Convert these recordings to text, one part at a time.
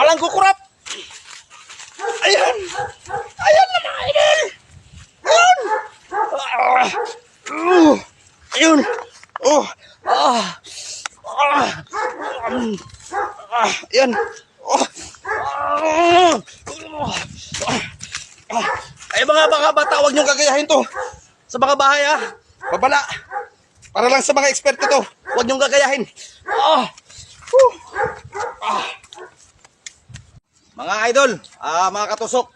Walang kukurap. Ayan. Ayan na mga idol. Ayun. Ah. Uh. Ayun. Oh. Ah. Ah. Um. Ah. Ayan. Oh. Ah. Ah. Ay mga mga bata, huwag niyong gagayahin to. Sa mga bahay ha. Babala. Para lang sa mga eksperto to. Huwag niyong gagayahin. Ah. Whew. Ah. Mga idol, ah, mga katusok,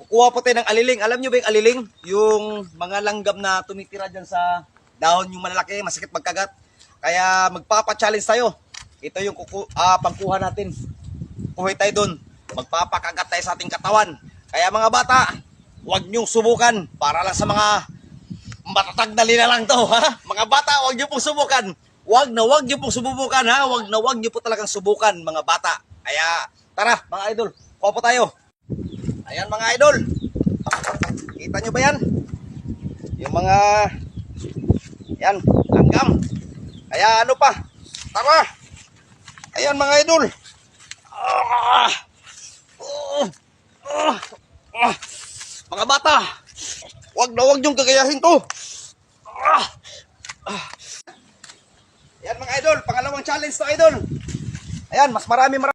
kukuha po tayo ng aliling. Alam niyo ba yung aliling? Yung mga langgam na tumitira dyan sa dahon yung malalaki, masakit magkagat. Kaya magpapa-challenge tayo. Ito yung kuku ah, pangkuha natin. Kuhay tayo doon. Magpapakagat tayo sa ating katawan. Kaya mga bata, huwag niyong subukan para lang sa mga matatag na lina lang to, ha? Mga bata, huwag niyo pong subukan. Huwag na huwag niyo pong subukan, ha? Huwag na huwag niyo po talagang subukan, mga bata. Kaya, tara, mga idol, kuha po tayo. Ayan, mga idol. Kita nyo ba yan? Yung mga, yan, langgam. Kaya ano pa? Tara! Ayan, mga idol. Ah! Ah! Ah! Mga bata, Huwag na huwag niyong gagayahin to. Ah! Ah! Yan mga idol, pangalawang challenge to idol. Ayan, mas marami marami.